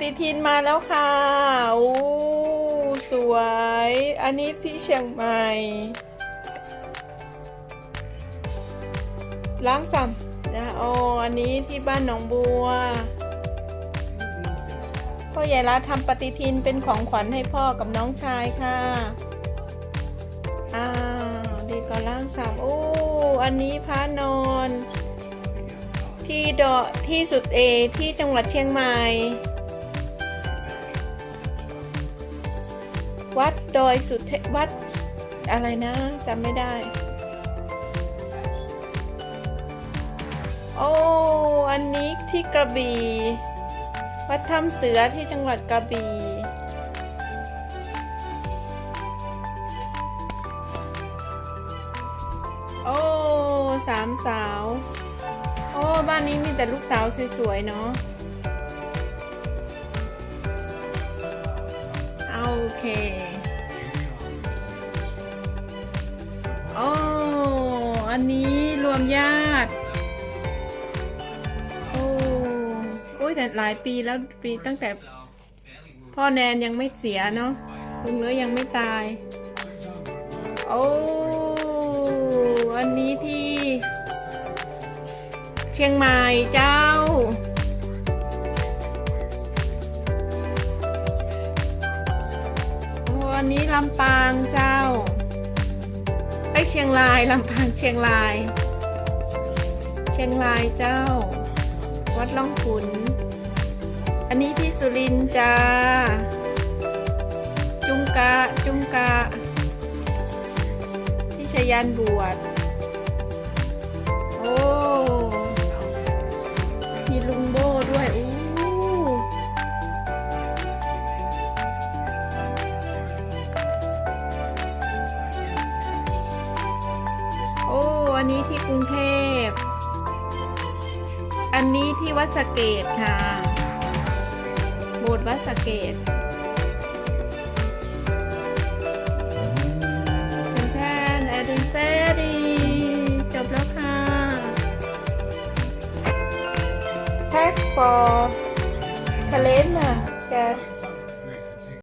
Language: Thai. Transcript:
ฏิทินมาแล้วค่ะอู้สวย อันนี้ที่เชียงใหม่ล้างซ้ำนะอ๋ออันนี้ที่บ้านหนองบัว พ่อใหญ่ละทำปฏิทินเป็นของขวัญให้พ่อกับน้องชายค่ะ อ้าวดีก็ล้างสามโอ้อันนี้พระนอน ที่ดอที่สุดเอที่จังหวัดเชียงใหม่ วัดดอยสุเทวัดอะไรนะจำไม่ได้ โอ้ อันนี้ที่กระบี่ วัดถ้ำเสือที่จังหวัดกระบี่โอ้สามสาว โอ้ บ้านนี้มีแต่ลูกสาวสวยๆ เนาะ เอาโอเค โอ้ อันนี้รวมญาติ โอ้โอ้ยแต่หลายปีแล้วปีตั้งแต่ พ่อแนนยังไม่เสียเนาะลุงเนื้อยังไม่ตาย โอ้ อันนี้ที่ เชียงใหม่เจ้า นี้ลำปางเจ้าไปเชียงรายลำปางเชียงราย เชียงรายเจ้า วัดล่องขุน อันนี้ที่สุรินทร์จ้า จุงกะจุงกะที่ชยันบวช อันนี้ที่กรุงเทพ อันนี้ที่วัดสเกตค่ะ โบสถ์วัดสเกตถึงแทนแอดินเฟดีจบแล้วค่ะแท็ก for คาเลนน่ะแชท